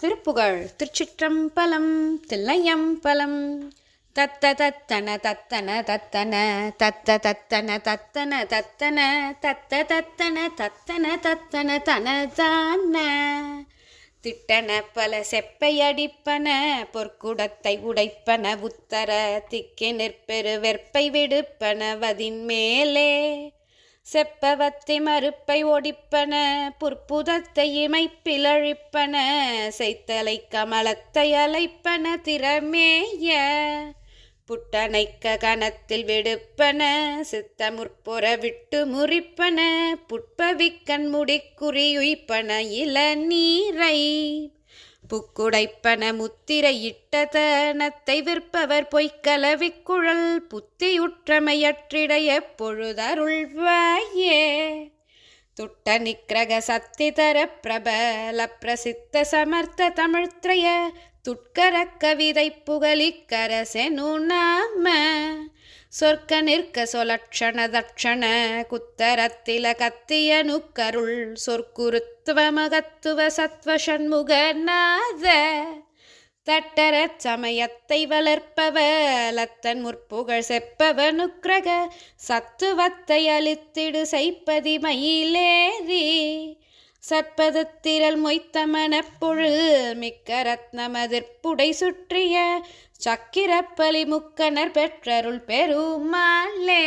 திருப்புகழ் திருச்சிற்றம்பலம் தில்லையம்பலம். தத்த தத்தன தத்தன தத்தன தத்த தத்தன தத்தன தத்தன தத்த தத்தன தத்தன தத்தன தனதான. திட்டன பல செப்பையடிப்பன பொற்குடத்தை உடைப்பன உத்தர திக்கி நிற்பெரு வெற்பை விடுப்பன வதின் மேலே செப்பவத்தை மறுப்பை ஒடிப்பன புற்புதத்தை இமைப்பிலழிப்பன செய்தலை கமலத்தை அலைப்பன திறமேய புட்டனைக்க கணத்தில் விடுப்பன சித்த முற்புற விட்டு முறிப்பன புட்பவிக்கண் முடிக்குறியுய்ப்பன இளநீரை புக்குடைப்பன முத்திரையிட்ட தனத்தை விற்பவர் பொய்க்கலவிக்குழல் புத்தியுற்றமையற்றிடைய பொழுதருள்வாயே. துட்ட நிக்கிரக சத்திதர பிரபல பிரசித்த சமர்த்த தமிழ்த்ரய துட்கர கவிதை புகழிக்கரசெனு நாம. சொர்க்க நிற்க சொலட்சண தட்சண குத்தரத்தில கத்திய நுக்கருள் சொற்குருத்துவ மகத்துவ சத்வ சண்முகநாத தட்டர சமயத்தை வளர்ப்பவலத்தன் முற்புகழ் செப்பவனுக்கிரக சத்துவத்தை அழித்திடு செய்ப்பதி மயிலேறி சற்பதத்திரல் மொய்த்த மனப்பொழுல் மிக்க ரத்னமதிர்ப்புடை சுற்றிய சக்கிரப்பலி முக்கணர் பெற்றருள் பெருமாளே